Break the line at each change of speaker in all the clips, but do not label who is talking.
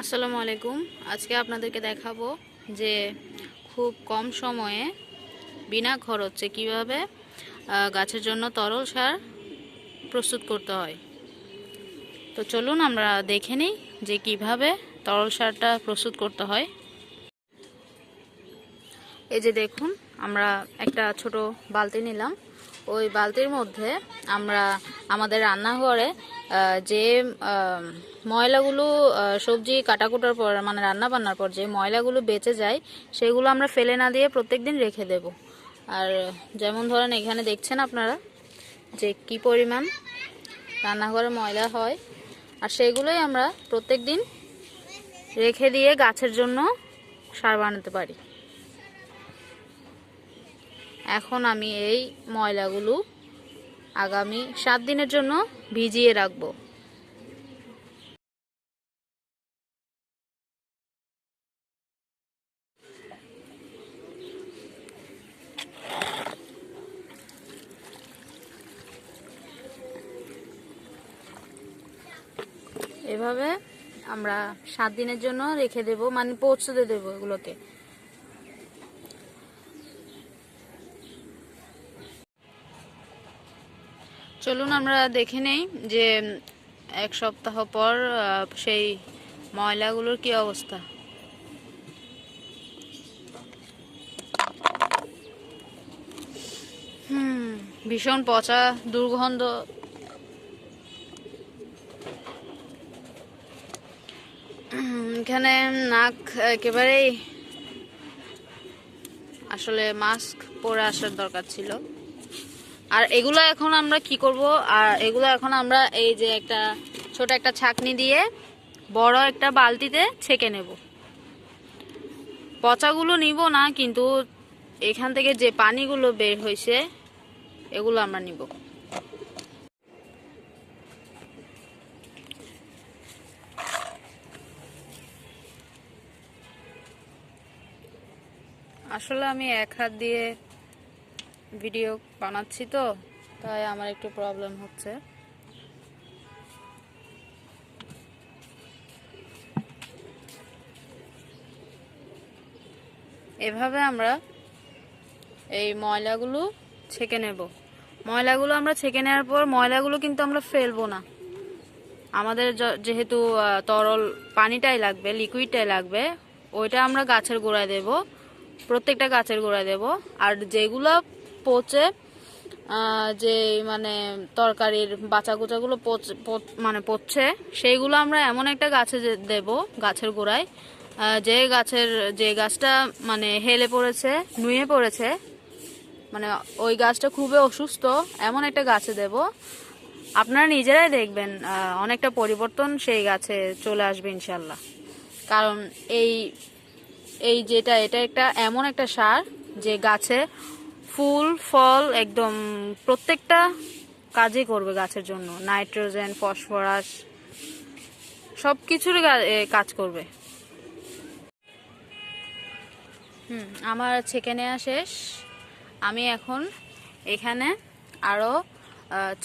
আসসালামু আলাইকুম। আজকে আপনাদেরকে দেখাবো যে খুব কম সময়ে বিনা খরচে কীভাবে গাছের জন্য তরল সার প্রস্তুত করতে হয়। তো চলুন আমরা দেখে নিই যে কীভাবে তরল সারটা প্রস্তুত করতে হয়। এই যে দেখুন, আমরা একটা ছোট বালতি নিলাম। ওই বালতির মধ্যে আমরা আমাদের রান্নাঘরে যে ময়লাগুলো সবজি কাটাকুটার পর মানে রান্না বান্নার পর যে ময়লাগুলো বেঁচে যায়, সেগুলো আমরা ফেলে না দিয়ে প্রত্যেকদিন রেখে দেব। আর যেমন ধরেন এখানে দেখছেন আপনারা যে কি পরিমাণ রান্নাঘরে ময়লা হয়, আর সেগুলোই আমরা প্রত্যেকদিন রেখে দিয়ে গাছের জন্য সার বানাতে পারি। এখন আমি এই ময়লাগুলো আগামী সাত দিনের জন্য ভিজিয়ে রাখব। এভাবে আমরা সাত দিনের জন্য রেখে দেব মানে পৌঁছতে দেবো এগুলোকে। চলুন আমরা দেখে নেই যে এক সপ্তাহ পর সেই ময়লাগুলোর কি অবস্থা। হুম, ভীষণ পচা দুর্গন্ধ এখানে নাক একেবারেই আসলে মাস্ক পরে আসার দরকার ছিল। আর এগুলো এখন আমরা কি করব? আর এগুলো এখন আমরা এই যে একটা ছোট একটা ছাকনি দিয়ে বড় একটা বালতিতে ছেঁকে নেব। পচাগুলো নিব না, কিন্তু এখান থেকে যে পানিগুলো বের হয়েছে, এগুলো আমরা নিব। আসলে আমি এক হাত দিয়ে ভিডিও বানাচ্ছি তো, তাই আমার একটু প্রবলেম হচ্ছে। এভাবে আমরা এই ময়লাগুলো ছেঁকে নেব। ময়লাগুলো আমরা ছেঁকে নেওয়ার পর ময়লাগুলো কিন্তু আমরা ফেলব না। আমাদের যেহেতু তরল পানিটাই লাগবে লিকুইডটাই লাগবে, ওইটা আমরা গাছের গোড়ায় দেব। প্রত্যেকটা গাছের গোড়ায় দেব। আর যেগুলো পচে যে মানে তরকারির পচ- পচ- মানে পচছে, সেইগুলো আমরা এমন একটা গাছে দেব গাছের গোড়ায়। যে গাছের, যে গাছটা মানে হেলে পড়েছে, নুয়ে পড়েছে মানে ওই গাছটা খুবই অসুস্থ, এমন একটা গাছে দেব। আপনারা নিজেরাই দেখবেন অনেকটা পরিবর্তন সেই গাছে চলে আসবে ইনশাল্লাহ। কারণ এই এই যেটা, এটা একটা এমন একটা সার যে গাছে ফুল, ফল একদম প্রত্যেকটা কাজই করবে গাছের জন্য। নাইট্রোজেন, ফসফরাস সব কিছুর কাজ করবে। হুম, আমার ছেঁকে নেওয়া শেষ। আমি এখন এখানে আরও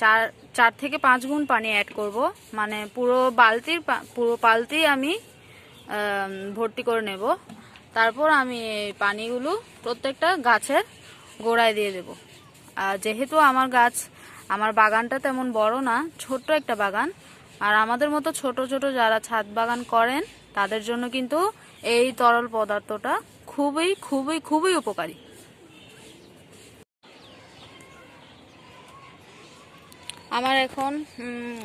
চার চার থেকে পাঁচ গুণ পানি অ্যাড করব। মানে পুরো বালতির পুরো বালতি আমি ভর্তি করে নেব। তারপর আমি এই পানিগুলো প্রত্যেকটা গাছের গোড়ায় দিয়ে দেব। আর যেহেতু আমার গাছ, আমার বাগানটা তেমন বড় না, ছোট্ট একটা বাগান, আর আমাদের মতো ছোট ছোট যারা ছাদ বাগান করেন, তাদের জন্য কিন্তু এই তরল পদার্থটা খুবই খুবই খুবই উপকারী। আমার এখন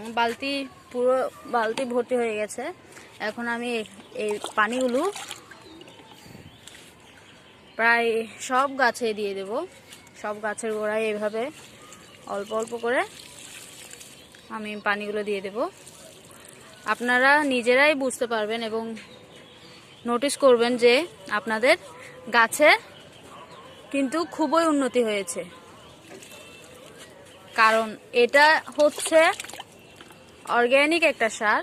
বালতি পুরো, বালতি ভর্তি হয়ে গেছে। এখন আমি এই- এই পানিগুলো প্রায় সব গাছে দিয়ে দেব। সব গাছের গোড়ায় এভাবে অল্প অল্প করে আমি পানিগুলো দিয়ে দেব। আপনারা নিজেরাই বুঝতে পারবেন এবং নোটিস করবেন যে আপনাদের গাছে কিন্তু খুবই উন্নতি হয়েছে। কারণ এটা হচ্ছে অর্গ্যানিক একটা সার।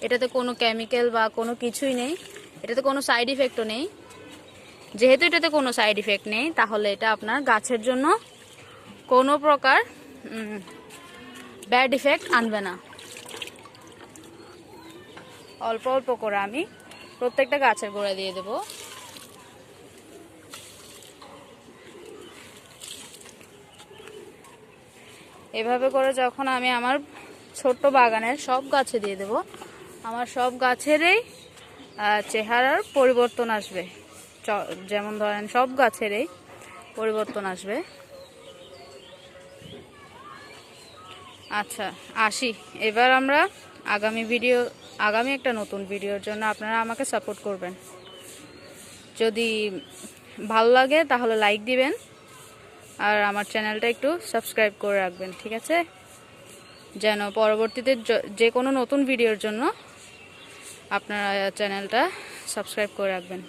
এটাতে কোনো কেমিক্যাল বা কোনো কিছুই নেই। এটাতে কোনো সাইড ইফেক্টও নেই। যেহেতু এটাতে কোনো সাইড ইফেক্ট নেই, তাহলে এটা আপনার গাছের জন্য কোনো প্রকার ব্যাড ইফেক্ট আনবে না। অল্প অল্প করে আমি প্রত্যেকটা গাছের গোড়া দিয়ে দেব। এভাবে করে যখন আমি আমার ছোট্ট বাগানের সব গাছে দিয়ে দেব, আমার সব গাছেরই চেহারার পরিবর্তন আসবে। যেমন ধরেন সব গাছেরই পরিবর্তন আসবে। আচ্ছা আসি। এবার আমরা আগামী ভিডিও, আগামী একটা নতুন ভিডিওর জন্য আপনারা আমাকে সাপোর্ট করবেন। যদি ভালো লাগে তাহলে লাইক দিবেন আর আমার চ্যানেলটা একটু সাবস্ক্রাইব করে রাখবেন, ঠিক আছে? যেন পরবর্তীতে যে কোনো নতুন ভিডিওর জন্য আপনারা চ্যানেলটা সাবস্ক্রাইব করে রাখবেন।